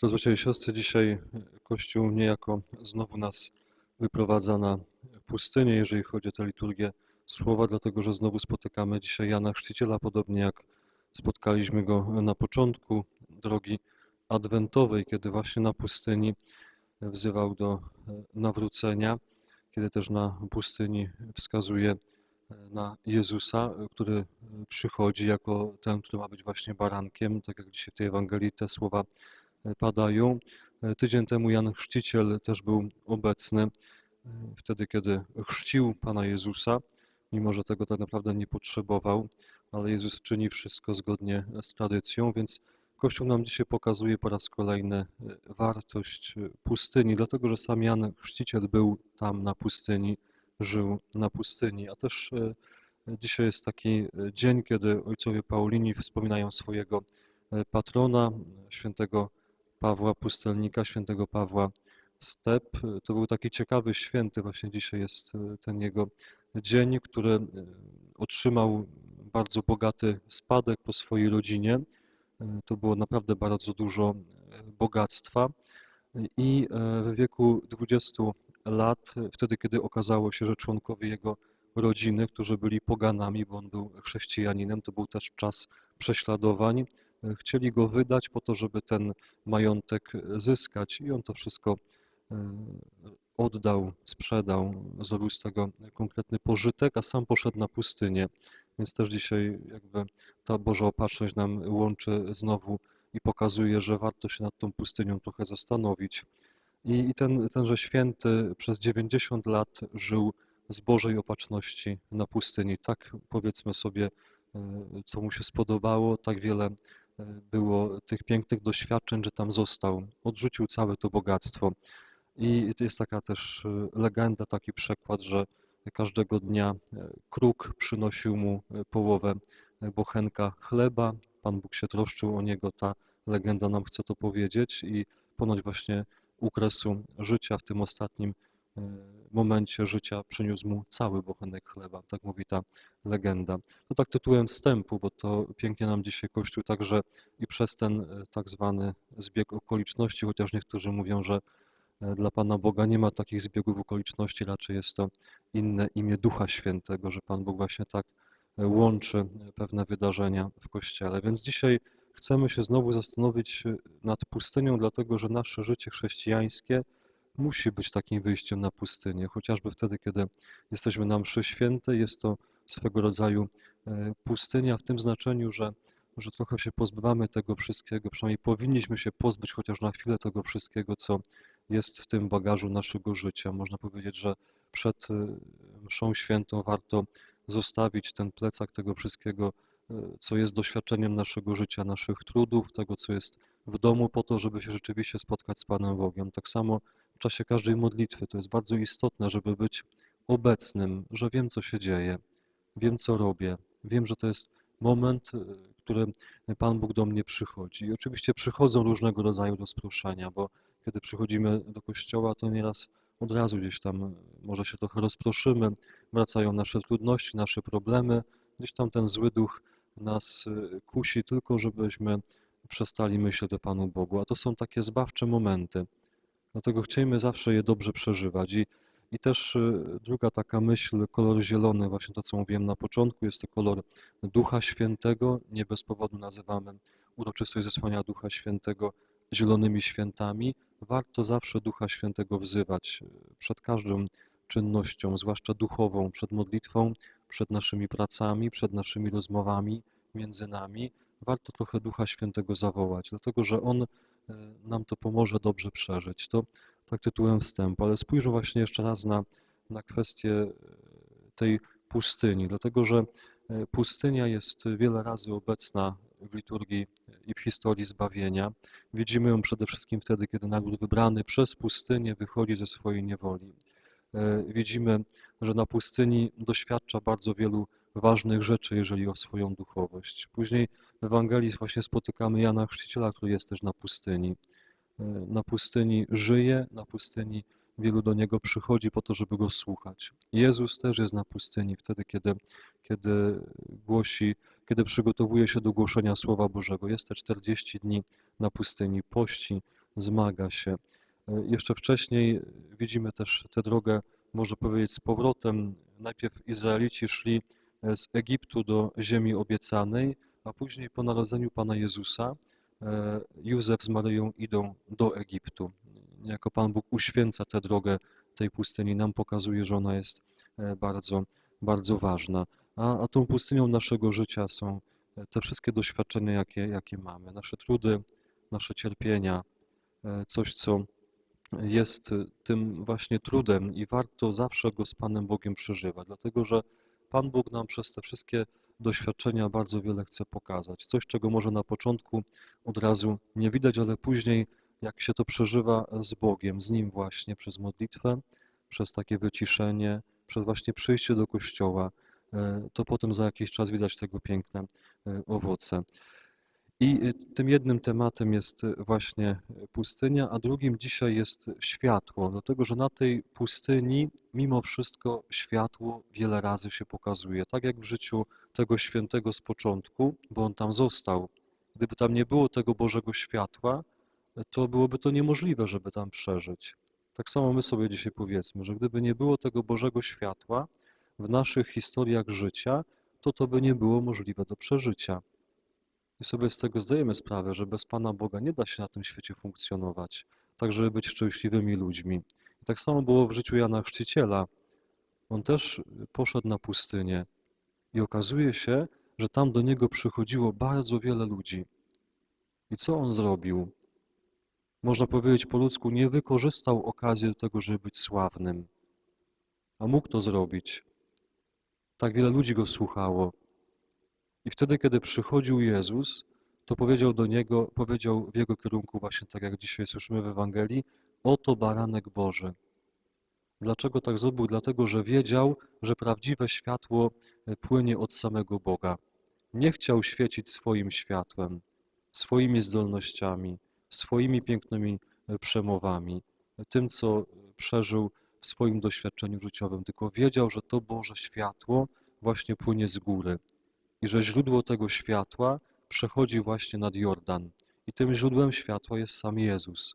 Drodzy bracia i siostry, dzisiaj Kościół niejako znowu nas wyprowadza na pustynię, jeżeli chodzi o tę liturgię słowa, dlatego że znowu spotykamy dzisiaj Jana Chrzciciela, podobnie jak spotkaliśmy go na początku drogi adwentowej, kiedy właśnie na pustyni wzywał do nawrócenia, kiedy też na pustyni wskazuje na Jezusa, który przychodzi jako ten, który ma być właśnie barankiem, tak jak dzisiaj w tej Ewangelii te słowa padają. Tydzień temu Jan Chrzciciel też był obecny, wtedy kiedy chrzcił Pana Jezusa, mimo że tego tak naprawdę nie potrzebował, ale Jezus czyni wszystko zgodnie z tradycją, więc Kościół nam dzisiaj pokazuje po raz kolejny wartość pustyni, dlatego że sam Jan Chrzciciel był tam na pustyni, żył na pustyni, a też dzisiaj jest taki dzień, kiedy ojcowie Paulini wspominają swojego patrona, świętego Pawła Pustelnika, świętego Pawła Step. To był taki ciekawy święty, właśnie dzisiaj jest ten jego dzień, który otrzymał bardzo bogaty spadek po swojej rodzinie. To było naprawdę bardzo dużo bogactwa i w wieku 20 lat, wtedy kiedy okazało się, że członkowie jego rodziny, którzy byli poganami, bo on był chrześcijaninem, to był też czas prześladowań, chcieli go wydać po to, żeby ten majątek zyskać i on to wszystko oddał, sprzedał, zrobił z tego konkretny pożytek, a sam poszedł na pustynię. Więc też dzisiaj jakby ta Boża opatrzność nam łączy znowu i pokazuje, że warto się nad tą pustynią trochę zastanowić. I, i ten, tenże święty przez 90 lat żył z Bożej opatrzności na pustyni. Tak powiedzmy sobie, co mu się spodobało, tak wiele było tych pięknych doświadczeń, że tam został. Odrzucił całe to bogactwo. I jest taka też legenda, taki przekład, że każdego dnia kruk przynosił mu połowę bochenka chleba. Pan Bóg się troszczył o niego, ta legenda nam chce to powiedzieć i ponoć właśnie u kresu życia w tym ostatnim momencie życia przyniósł mu cały bochenek chleba, tak mówi ta legenda. To tak tytułem wstępu, bo to pięknie nam dzisiaj Kościół także i przez ten tak zwany zbieg okoliczności, chociaż niektórzy mówią, że dla Pana Boga nie ma takich zbiegów okoliczności, raczej jest to inne imię Ducha Świętego, że Pan Bóg właśnie tak łączy pewne wydarzenia w Kościele. Więc dzisiaj chcemy się znowu zastanowić nad pustynią, dlatego że nasze życie chrześcijańskie musi być takim wyjściem na pustynię, chociażby wtedy, kiedy jesteśmy na mszy świętej, jest to swego rodzaju pustynia w tym znaczeniu, że, że trochę się pozbywamy tego wszystkiego, przynajmniej powinniśmy się pozbyć chociaż na chwilę tego wszystkiego, co jest w tym bagażu naszego życia. Można powiedzieć, że przed mszą świętą warto zostawić ten plecak tego wszystkiego, co jest doświadczeniem naszego życia, naszych trudów, tego, co jest w domu, po to, żeby się rzeczywiście spotkać z Panem Bogiem. Tak samo w czasie każdej modlitwy to jest bardzo istotne, żeby być obecnym, że wiem, co się dzieje, wiem, co robię, wiem, że to jest moment, w którym Pan Bóg do mnie przychodzi. I oczywiście przychodzą różnego rodzaju rozproszenia, bo kiedy przychodzimy do kościoła, to nieraz od razu gdzieś tam może się trochę rozproszymy, wracają nasze trudności, nasze problemy, gdzieś tam ten zły duch nas kusi tylko, żebyśmy przestali myśleć o Panu Bogu. A to są takie zbawcze momenty. Dlatego chcielibyśmy zawsze je dobrze przeżywać. I, I też druga taka myśl, kolor zielony, właśnie to, co mówiłem na początku, jest to kolor Ducha Świętego. Nie bez powodu nazywamy uroczystość zesłania Ducha Świętego zielonymi świętami. Warto zawsze Ducha Świętego wzywać przed każdą czynnością, zwłaszcza duchową, przed modlitwą, przed naszymi pracami, przed naszymi rozmowami między nami. Warto trochę Ducha Świętego zawołać, dlatego że On nam to pomoże dobrze przeżyć. To tak tytułem wstępu, ale spójrzmy właśnie jeszcze raz na, na kwestię tej pustyni, dlatego że pustynia jest wiele razy obecna w liturgii i w historii zbawienia. Widzimy ją przede wszystkim wtedy, kiedy naród wybrany przez pustynię wychodzi ze swojej niewoli. Widzimy, że na pustyni doświadcza bardzo wielu ważnych rzeczy, jeżeli o swoją duchowość. Później w Ewangelii właśnie spotykamy Jana Chrzciciela, który jest też na pustyni. Na pustyni żyje, na pustyni wielu do Niego przychodzi po to, żeby Go słuchać. Jezus też jest na pustyni wtedy, kiedy, kiedy głosi, kiedy przygotowuje się do głoszenia Słowa Bożego. Jest te 40 dni na pustyni, pości, zmaga się. E, Jeszcze wcześniej widzimy też tę drogę, można powiedzieć, z powrotem. Najpierw Izraelici szli e, z Egiptu do ziemi obiecanej, a później po narodzeniu Pana Jezusa e, Józef z Maryją idą do Egiptu. Jako Pan Bóg uświęca tę drogę tej pustyni, nam pokazuje, że ona jest e, bardzo, bardzo ważna. A, a tą pustynią naszego życia są e, te wszystkie doświadczenia, jakie, jakie mamy, nasze trudy, nasze cierpienia, e, coś, co jest tym właśnie trudem i warto zawsze go z Panem Bogiem przeżywać, dlatego że Pan Bóg nam przez te wszystkie doświadczenia bardzo wiele chce pokazać. Coś, czego może na początku od razu nie widać, ale później, jak się to przeżywa z Bogiem, z Nim właśnie, przez modlitwę, przez takie wyciszenie, przez właśnie przyjście do kościoła, e, to potem za jakiś czas widać tego piękne e, owoce. I y, tym jednym tematem jest y, właśnie y, pustynia, a drugim dzisiaj jest światło, dlatego że na tej pustyni mimo wszystko światło wiele razy się pokazuje, tak jak w życiu tego świętego z początku, bo on tam został. Gdyby tam nie było tego Bożego światła, to byłoby to niemożliwe, żeby tam przeżyć. Tak samo my sobie dzisiaj powiedzmy, że gdyby nie było tego Bożego światła w naszych historiach życia, to to by nie było możliwe do przeżycia. I sobie z tego zdajemy sprawę, że bez Pana Boga nie da się na tym świecie funkcjonować, tak żeby być szczęśliwymi ludźmi. I tak samo było w życiu Jana Chrzciciela. On też poszedł na pustynię i okazuje się, że tam do niego przychodziło bardzo wiele ludzi. I co on zrobił? Można powiedzieć po ludzku, nie wykorzystał okazji do tego, żeby być sławnym. A mógł to zrobić. Tak wiele ludzi go słuchało, i wtedy, kiedy przychodził Jezus, to powiedział do niego, powiedział w jego kierunku, właśnie tak jak dzisiaj słyszymy w Ewangelii, oto baranek Boży. Dlaczego tak zrobił? Dlatego, że wiedział, że prawdziwe światło e, płynie od samego Boga. Nie chciał świecić swoim światłem, swoimi zdolnościami, swoimi pięknymi e, przemowami, e, tym, co przeżył w swoim doświadczeniu życiowym, tylko wiedział, że to Boże światło właśnie płynie z góry i że źródło tego światła przechodzi właśnie nad Jordan. I tym źródłem światła jest sam Jezus.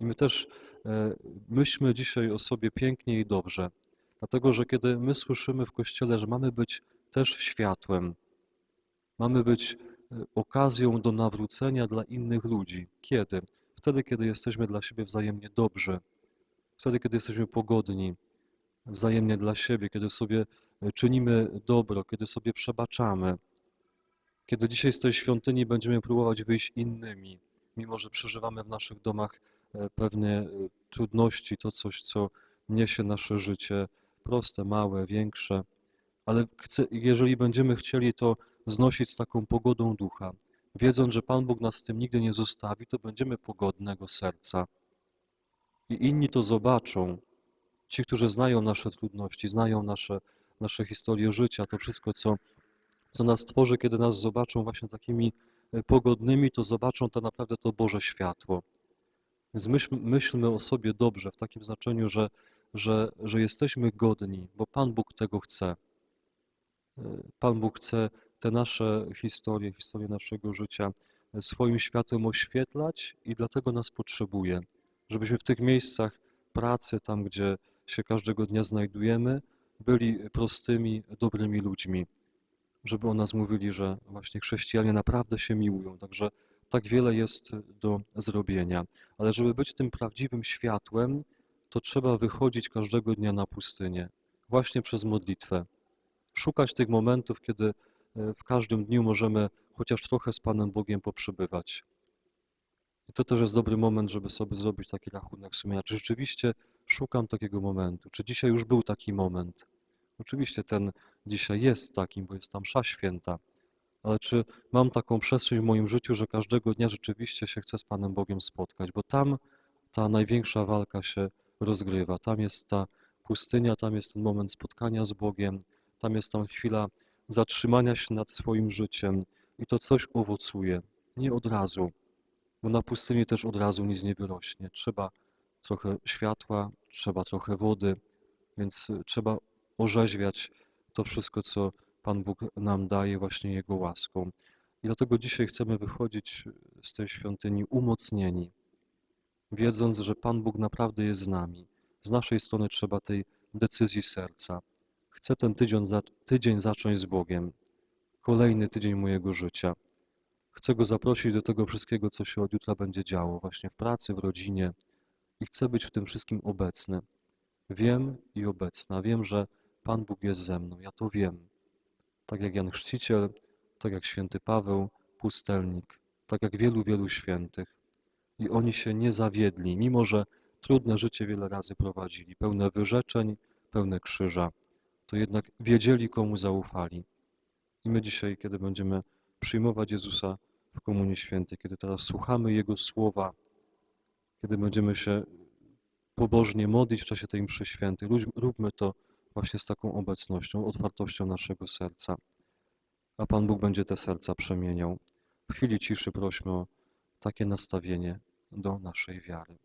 I my też e, myślmy dzisiaj o sobie pięknie i dobrze, dlatego że kiedy my słyszymy w Kościele, że mamy być też światłem, mamy być e, okazją do nawrócenia dla innych ludzi. Kiedy? Wtedy, kiedy jesteśmy dla siebie wzajemnie dobrzy, wtedy, kiedy jesteśmy pogodni, wzajemnie dla siebie, kiedy sobie czynimy dobro, kiedy sobie przebaczamy, kiedy dzisiaj z tej świątyni będziemy próbować wyjść innymi, mimo że przeżywamy w naszych domach e, pewne e, trudności, to coś, co niesie nasze życie, proste, małe, większe, ale chce, jeżeli będziemy chcieli to znosić z taką pogodą ducha, wiedząc, że Pan Bóg nas z tym nigdy nie zostawi, to będziemy pogodnego serca. I inni to zobaczą, ci, którzy znają nasze trudności, znają nasze, nasze historie życia, to wszystko, co, co nas tworzy, kiedy nas zobaczą właśnie takimi e, pogodnymi, to zobaczą to naprawdę to Boże światło. Więc myśl, myślmy o sobie dobrze, w takim znaczeniu, że, że, że jesteśmy godni, bo Pan Bóg tego chce. E, Pan Bóg chce te nasze historie, historie naszego życia e, swoim światłem oświetlać i dlatego nas potrzebuje, żebyśmy w tych miejscach pracy, tam gdzie się każdego dnia znajdujemy, byli prostymi, dobrymi ludźmi, żeby o nas mówili, że właśnie chrześcijanie naprawdę się miłują. Także tak wiele jest do zrobienia. Ale żeby być tym prawdziwym światłem, to trzeba wychodzić każdego dnia na pustynię, właśnie przez modlitwę. Szukać tych momentów, kiedy e, w każdym dniu możemy chociaż trochę z Panem Bogiem poprzybywać. I to też jest dobry moment, żeby sobie zrobić taki rachunek sumienia. Czy rzeczywiście szukam takiego momentu? Czy dzisiaj już był taki moment? Oczywiście ten dzisiaj jest takim, bo jest tam msza święta, ale czy mam taką przestrzeń w moim życiu, że każdego dnia rzeczywiście się chcę z Panem Bogiem spotkać? Bo tam ta największa walka się rozgrywa. Tam jest ta pustynia, tam jest ten moment spotkania z Bogiem, tam jest tam chwila zatrzymania się nad swoim życiem i to coś owocuje. Nie od razu, bo na pustyni też od razu nic nie wyrośnie. Trzeba trochę światła, trzeba trochę wody, więc trzeba orzeźwiać to wszystko, co Pan Bóg nam daje właśnie Jego łaską. I dlatego dzisiaj chcemy wychodzić z tej świątyni umocnieni, wiedząc, że Pan Bóg naprawdę jest z nami. Z naszej strony trzeba tej decyzji serca. Chcę ten tydzień, tydzień zacząć z Bogiem, kolejny tydzień mojego życia. Chcę Go zaprosić do tego wszystkiego, co się od jutra będzie działo, właśnie w pracy, w rodzinie i chcę być w tym wszystkim obecny. Wiem i obecna. Wiem, że Pan Bóg jest ze mną. Ja to wiem. Tak jak Jan Chrzciciel, tak jak święty Paweł, pustelnik, tak jak wielu, wielu świętych. I oni się nie zawiedli, mimo że trudne życie wiele razy prowadzili, pełne wyrzeczeń, pełne krzyża, to jednak wiedzieli, komu zaufali. I my dzisiaj, kiedy będziemy przyjmować Jezusa w Komunii Świętej, kiedy teraz słuchamy Jego słowa, kiedy będziemy się pobożnie modlić w czasie tej mszy świętej, róbmy to właśnie z taką obecnością, otwartością naszego serca. A Pan Bóg będzie te serca przemieniał. W chwili ciszy prośmy o takie nastawienie do naszej wiary.